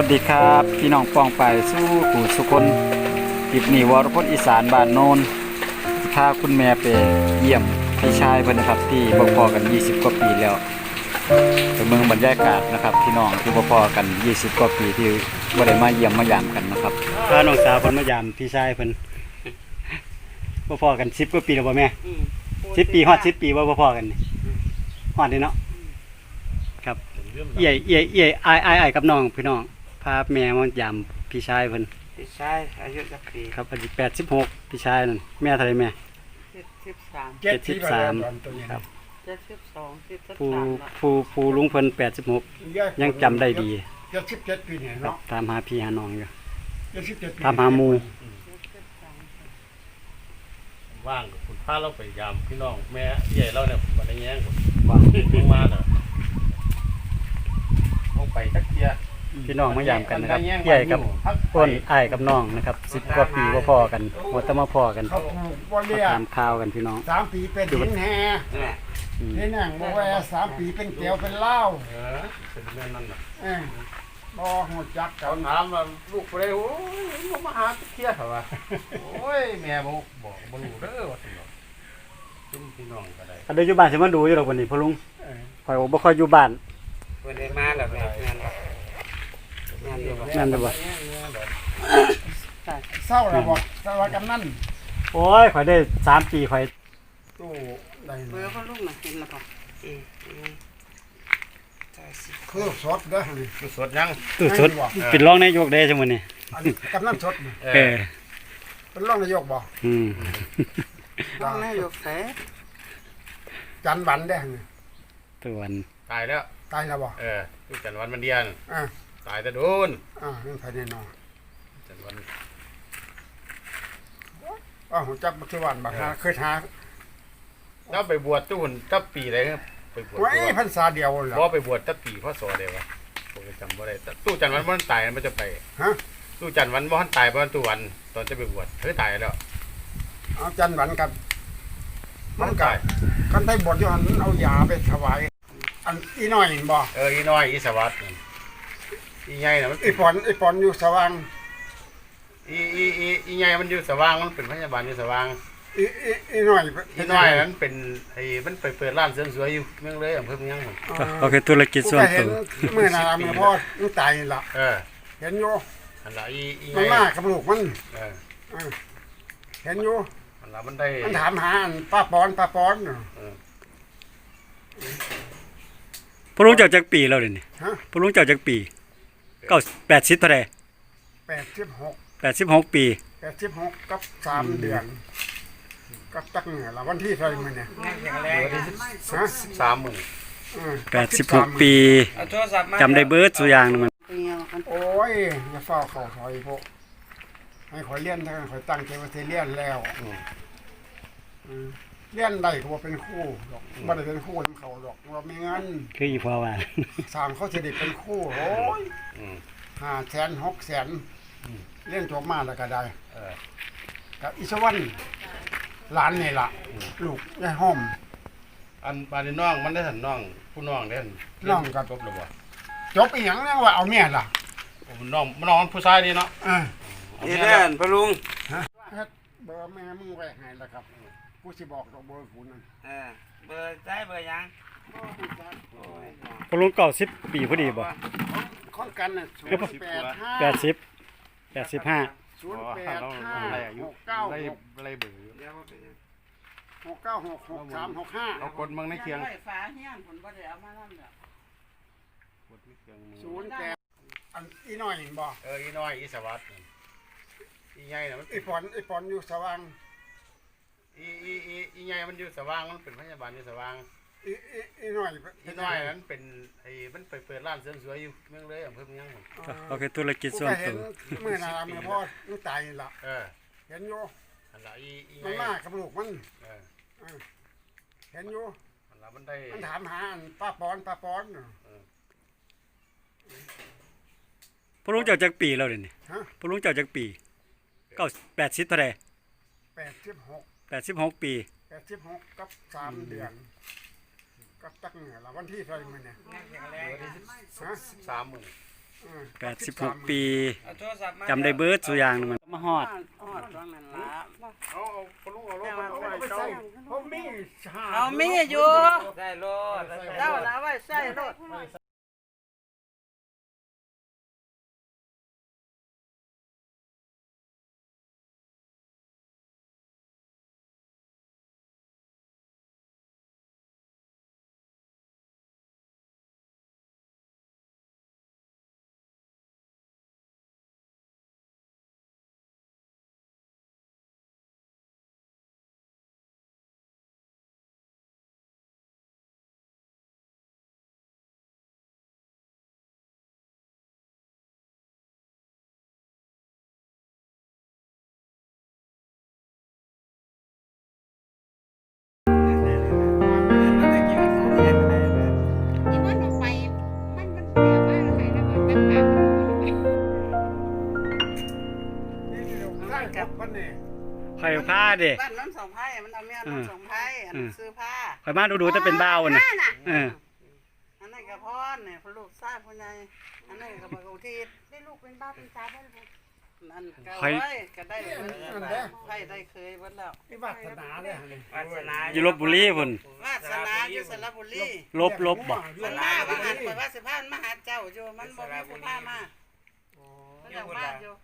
วัสดีครับพี่น้องปองไปสู้ผู้สุคนคลิปนี้วรพจน์อีสานบ้านโนนพาคุณแม่ไปเยี่ยมพี่ชายเพิ่นนครับที่บ่พอกัน 20 กว่าปีแล้วไปเมืองบรรยากาศนะครับพี่น้องที่บ่พอกัน 20 กว่าปีที่บ่ได้มาเยี่ยมมายามกันนะครับพาน้องสาวเพิ่นมายามพี่ชายเพิ่นบ่พอกัน 10 กว่าปีแล้วบ่แม่10 ปีฮอด 10 ปีบ่บ่พอกันฮอดนี่เนาะครับเอี่ยเอี่ยเอี่ยอายอายอกับน้องพี่น้องาแม่มายามพี่ชายเพิ่นพี่ชายอายุจักปีครับอายุแปดสิบหกพี่ชายนั่นแม่เท่าไหรแม่ เจ็ดสิบสามเจ็ดสิบสามครับ เจ็ดสิบสองเจ็ดสิบผู้สามละผู้ผู้ลุงเพิ่นแปดสิบหกยังจำได้ดีเจ็ดสิบเจ็ดปีเนี่ยครับเนาะตามหาพี่หาน้องอยู่ เจ็ดสิบเจ็ดปีตามหาหมูว่างกับคุณพาเราไปยามพี่น้องแม่ใหญ่เราเนี่ยวันนี้แย่งผมว่างลงมาเนาะลงไปสักเทีย พี่น้องมายามกันนะครับใหญ่กับอ้นอ้ายกับน้องนะครับสิบกว่าปีว่าพอกันหมดแต่มาพอกันเขาปลูกว่ามาเรียตามข่าวกันพี่น้องสามปีเป็นหินแห่เนี่ยอืมเห็นอย่างบอกว่าสามปีเป็นเตียวเป็นเหล้าเออเป็นแม่นั่นน่ะเอ้ยบอหัวจักกัเขานถามว่าลูกไปเลยโอ้ยลงมาหาสักเทียเหรอวะโอ้ยแม่บอกบอกบ่รู้เด้อว่าสิเนาะเป็นพี่น้องก็ได้อันเดียวอยู่บ้านสิมาดูอยู่หรอกวันนี้พ่อลุงเอ้ยข่อยบ่ค่อยอยู่บ้านวันนี้มาแล้วแม่งานละงา นเดียวกันนั่นเด้อบ่เศร้าแล้วบอกเศร้าแล้วกันนั่นโอ้ยข่อยได้สามปีข่อยตู้ได้เบอร์เขาลูกมาเห็นแล้วป่ะอืมอืมใช่สิคือสดเด้อนี่คือสดยังตู้สดเป็นรองนายกได้จังมื้อนี้อันนี้กำนันสดนี่เอเอออเป็นร่องนายกบอกอืมต้องนายกแสจันหวันได้อนี่ตัวนตายแล้วตายแล้วบอกเออคือจันวันมันเดียนอ่า ตายแต่โดนอ่านั่นภายในนอนจันวันอ่าหัวจักบักวันบักฮาเคยหาแล้วไปบวชตู้หุ่นตับปีอะไรครับไปบวชไว้ตู้พรรษาเดียวเหรอบ่ไปบวชตับปีพ่อสอเดียววะผมก็จำบ่ได้แต่ตู้จันวันมันตายมันจะไปฮะตู้จันวันบ่ทันตายบ่ทันตู้วันตอนจะไปบวชเฮ้ยตายแล้วเอาจันหวันกับมัมันนตากับยกันได้บทย้อนเอายาไปถวายอันอีน้อยเห็นบ่เอออีน้อยอีสวัสดิ์นั่น อีใหญ่น่ะมันอีปอนอีปอนอยู่สว่างอีอีอีอีใหญ่มันอยู่สว่างมันเป็นพยาบาลอยู่สว่างอีอีอีน้อยอีน้อยนั้นเป็นไอ้มันไปเปิดร้านเสริมสวยอยู่เมืองเลยอำเภอเมืองมันก็คือธุรกิจกูส่วนก็เห็ตันวเมื่อนาเมื่อพ่อมันตายนี่ล่ะเออเห็นอยู่อันละอีอีใหมันญ่มากับลูกมันเออเห็นอยู่อันละมันได้มันถามหาอันป้าปอนป้าปอนพ่อลุงเจ้าจักปีแล้วเดี๋ยวนี้ฮะพ่อลุงเจ้าจักปี เก้าแปดสิบเท่าไหร่แปดสิบหกแปดสิบหกปีแปดสิบหกกับสามเดือนกับตักเหนือละวันที่เท่าไหร่มันเนี่ยงานอย่างแรเดืกอนที่ฮะสามหมื่นอืมแปดสิบหกปีเอาโทรศัพท์มาจำได้เบิร์ดสุอยางหนึงมันไปเงี้ยกันโอ้ยอย่าเฝ้าเขาถอยพวกให้ข่อยเลี้ยนถ้าข่อยตั้งใจว่าจะเลี้ยนแล้วอืม เลี้ยนได้ก็บ่เป็นครู่หรอกบ่ได้เป็นครู่นำเขาหรอกเรามีเงินคืออีพ่อว่า สร้างเขาสิได้เป็นครู่โอ้ยอืมห้าแสนหกแสนเลี้ยนจบมาแล้วก็ได้เออ กับอิสวรรณหลานนี่ล่ะ ลูกยายห้อม อันบาดนี้น้องมันได้สันน้องผู้น้องเด้นน้องกับ จบแล้วบ่จบอีหยังเนี่ยว่าเอาเมียล่ะโอ้น้องน้องมันผู้ชายนี่เนาะเออ เอานี่แม่เด้แล้วอนพ่อลุง เฮ็ดเบอร์แม่มึงไว้ให้แล้วครับ กูสิบอกดอกเบอร์กูนั่นเออเบอร์ได้เบอร์ยังโอ้ยพ่อลุงเก้าสิบปีพอดีบ่คนกันน่ะเดี๋ยวผม0 8 5แปดสิบแปดสิบห้าศูนย์อ๋อแปดเราห้าอะไรอายุหกเก้าไล่หกไล่เบื่ออยู่เดี๋ยวว่าเป็นยังหกเก้าหกหกสามหกห้าเอากดมึงในเคียงไฟฟ้าเฮียนผลบ่ได้เอามานั่นแหละกดในเคียงมึงศูนย์แปดอันอีน้อยเห็นบ่เอออีน้อยอีสวัสดิ์นั่นอีใหญ่น่ะมันอีปอนอีปอนอยู่สว่าง อีอีอีอีใหญ่มันอยู่สว่างมันเป็นพยาบาลอยู่สว่างอีอีอีน้อยอีน้อยนั้นเป็นไอ้มันไปเปิดร้านเสริมสวยอยู่เมืองเลยอำเภอเมืองมันก็คือธุรกิจกูส่วนก็เห็ตันวเมื่อนาเมื่อพ่อมันตายนี่ล่ะเออเห็นอยู่อันละอีอีใหมันญ่มากับลูกมันเออเห็นอยู่อันละมันได้มันถามหาอันป้าปอนป้าปอนพ่อลุงเจ้าจักปีแล้วเดี๋ยวนี้ฮะพ่อลุงเจ้าจักปีเก้าแปดสิบเท่าไหร่แปดสิบหก แปดสิบหกปี แปดสิบหกกับสามเดือน กับตักเหนือละวันที่เท่าไหร่มันเนี่ยงานอย่างแรเดืกอนที่ฮะสามหมื่นอืม86ปีเอาโทรศัพท์มาจำได้เบิดสุอย่างนึงมันมาฮอดฮอดตรงนั้นละเอาเอาพลุเอารถแต่มาว่าเอาเอาไว้ไปเจ้าใส่เขามีหาเอามีอยู่ ได้รถเจ้าน่ะไว้ใส่รถที่ ได้กับมันนี่ข่อยผ้าเด้บ้านน้ำสองไผ่มันเอาเมียน้ำสองไผ่อันนั้นซื้อผ้าข่อยมาดูๆแต่เป็นบ้าวน่ะเอออันนั้นกับพ่อเนี่ยลูกชายผู้ใหญ่อันนั้นกับบักอุทิศได้ลูกเป็นบ้าเป็นตาได้ลูกนั่นก็ไว้ก็ได้เบิดนั่นแล้วแหละไผ่ได้เคยเบิดแล้วไอ้วาสนาเลยนี่วาสนาอยู่ลบบุรีพุ่นวาสนาอยู่สระบุรีลบลบบ่มันมาว่าหันไปว่าสิพานมาหาเจ้าอยู่มันบ่มีผู้พามาอ๋อมันอยากมาอยู่